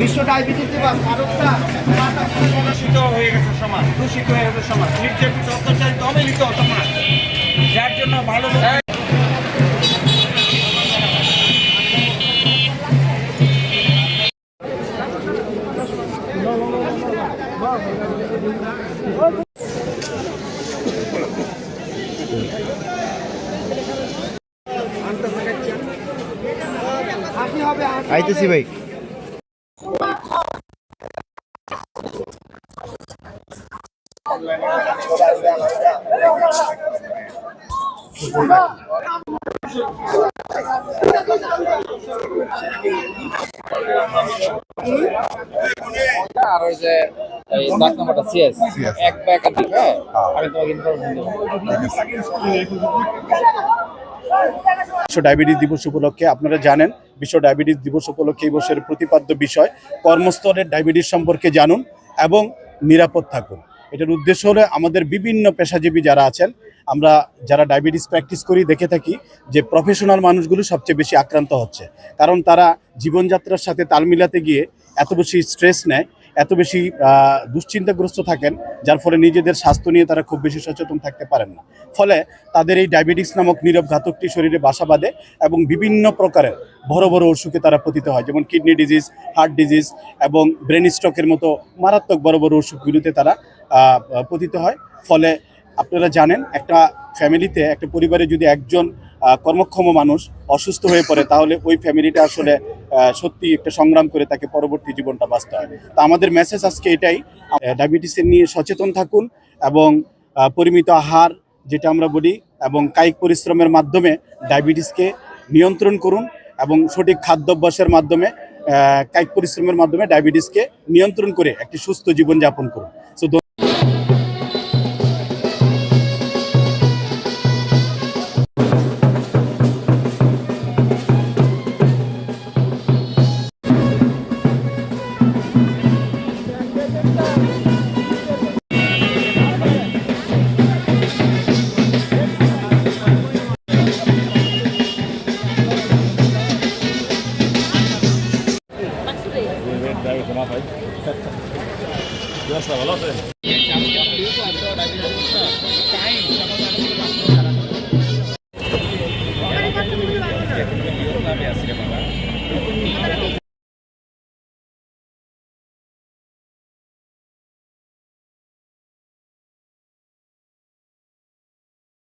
বিশ্ব ডায়াবেটিস দিবস মানবতা দূষিত হয়ে গেছে সমাজ। দূষিত হয়ে গেছে সমাজ। নির্যাতিত অত্যাচারিত অবহেলিত সমাজ যার জন্য ভালো আইতেছি ভাই। আর ওই যে এই ডাক নাম্বারটা সিএস এক বা একাধিক হ্যাঁ? আমি তোমাকে ইনফরমেশন দেবো বিশ্ব ডায়াবেটিস দিবস উপলক্ষে আপনারা জানেন বিশ্ব ডায়াবেটিস দিবস উপলক্ষে এই বছরের প্রতিপাদ্য বিষয় কর্মস্থলের ডায়াবেটিস সম্পর্কে জানুন এবং নিরাপদ থাকুন। এটার উদ্দেশ্য হলো আমাদের বিভিন্ন পেশাজীবী যারা আছেন, আমরা যারা ডায়াবেটিস প্র্যাকটিস করি দেখে থাকি যে প্রফেশনাল মানুষগুলো সবচেয়ে বেশি আক্রান্ত হচ্ছে। কারণ তারা জীবনযাত্রার সাথে তাল মিলাতে গিয়ে এত বেশি স্ট্রেস নেয়, এত বেশি দুশ্চিন্তাগ্রস্ত থাকেন, যার ফলে নিজেদের স্বাস্থ্য নিয়ে তারা খুব বেশি সচেতন থাকতে পারেন না। ফলে তাদের এই ডায়াবেটিস নামক নীরব ঘাতকটি শরীরে বাসা বাঁধে এবং বিভিন্ন প্রকারের বড় বড় অসুখে তারা পতিত হয়, যেমন কিডনি ডিজিজ, হার্ট ডিজিজ এবং ব্রেন স্ট্রোকের মতো মারাত্মক বড় বড় অসুখগুলিতে তারা পতিত হয়। ফলে আপনারা জানেন, একটা ফ্যামিলিতে, একটা পরিবারে যদি একজন কর্মক্ষম মানুষ অসুস্থ হয়ে পড়ে, তাহলে ওই ফ্যামিলিটা আসলে সত্যি একটা সংগ্রাম করে তাকে পরবর্তী জীবনটা বাঁচতে হয়। তা আমাদের মেসেজ আজকে এটাই। ডায়াবেটিসের নিয়ে সচেতন থাকুন এবং পরিমিত আহার, যেটা আমরা বলি, এবং কায়িক পরিশ্রমের মাধ্যমে ডায়াবেটিসকে নিয়ন্ত্রণ করুন এবং সঠিক খাদ্যাভ্যাসের মাধ্যমে কায়িক পরিশ্রমের মাধ্যমে ডায়াবেটিসকে নিয়ন্ত্রণ করে একটি সুস্থ জীবন যাপন করুন সো না ভাই ভালো আছে আমি আসছি বাবা